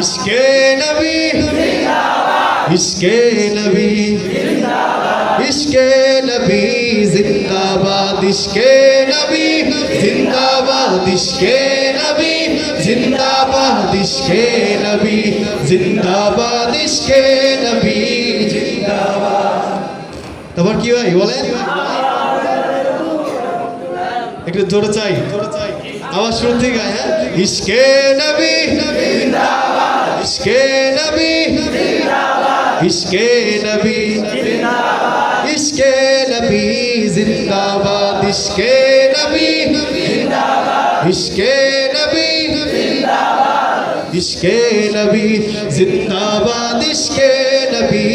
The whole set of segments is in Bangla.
ইশকে নবী ইশকে নবী ইশকে নবী, জিন্দাবাদ ইশকে নবী, জিন্দাবাদ ইশকে নবী, জিন্দাবাদ ইশকে নবী, জিন্দাবাদ ইশকে নবী, জিন্দাবাদ। তারপর কি হয়, বলেন? একটু জোরে চাই আবার শুরু থেকে হ্যাঁ? ইশকে নবী ইশকে নবী ইশকে নবী ইশকে নবী জিন্দাবাদ ইশকে নবী ইশকে নবী ইশকে নবী জিন্দাবাদ ইশকে নবী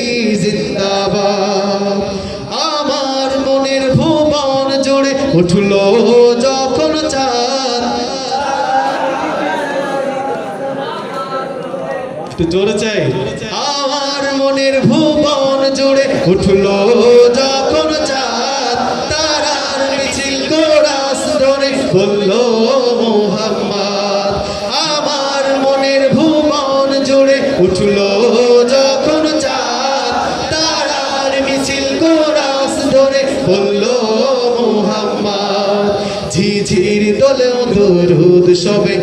জিন্দাবাদ। আমার মনের ভুবন জুড়ে উঠল যখন চাঁদ একটু জোরে চাই। আমার মনের ভুবন জুড়ে উঠল যখন চাঁদ তারার মিছিল কোরাস ধরে বলল মোহাম্মদ আমার মনের ভুবন জুড়ে উঠল যখন চাঁদ তারার মিছিল কোরাস ধরে বলল মোহাম্মদ ঝিঝির দলেও দরুদ সবে।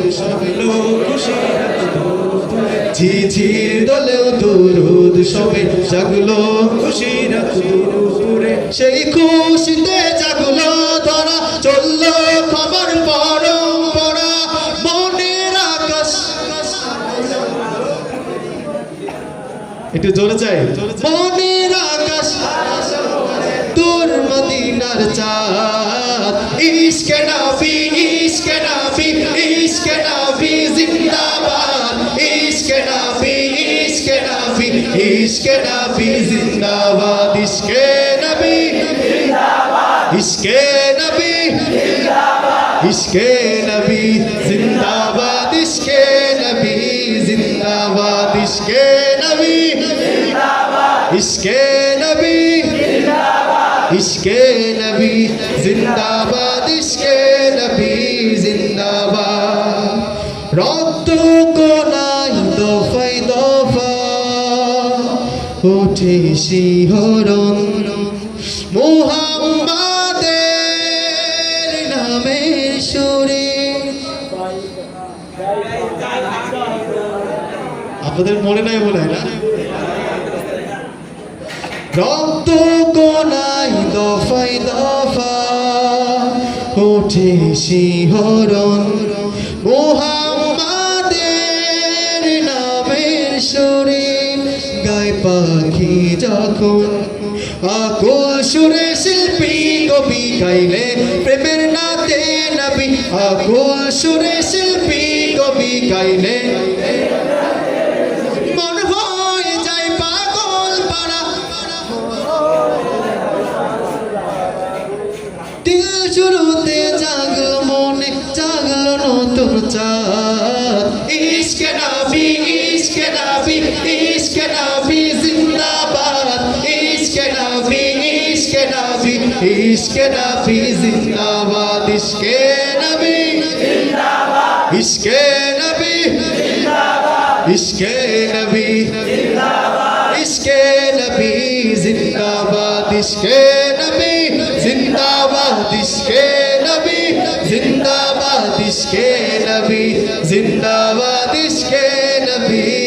ঝিঝির দলেও দুরুদ সবে জাগলো, খুশির দুপুরে সেই খুশিতে জাগলো, ধরা চলল খবর আকাশ। একটু জোরে চাই। মনের আকাশ তোর মদিনার চাঁদ, ইশকে নবী ইশকে নবী জিন্দাবাদ, ইশকে নবী ইশকে নবী ইশকে নবী জিন্দাবাদ, ইশকে নবী জিন্দাবাদ, ইশকে নবী ইশকে নবী ইশকে নবী জিন্দাবাদ, ইশকে ওঠে শিহরণ, মুহাম্মাদের নামের সুরে। আপনাদের মনে নাই মনে হয় না? রক্ত কোনাই দফাই দফা ওঠে শিহরণ যখন আকুল সুরে শিল্পী কবি গাইলে, প্রেমের নাতে নবী। আকুল সুরে শিল্পী কবি গাইলে, মন হয়ে যায় পাগল পাড়া। দিল শুরুতে জাগলো মনে, জাগলো নতুন চাঁদ। নবী ইশকে নবী জিন্দাবাদ, ইশকে নবী ইশকে নবী ইশকে নবী ইশকে নবী জিন্দাবাদ, ইশকে নবী জিন্দাবাদ, ইশকে নবী জিন্দাবাদ, ইশকে নবী জিন্দাবাদ, ইশকে নবী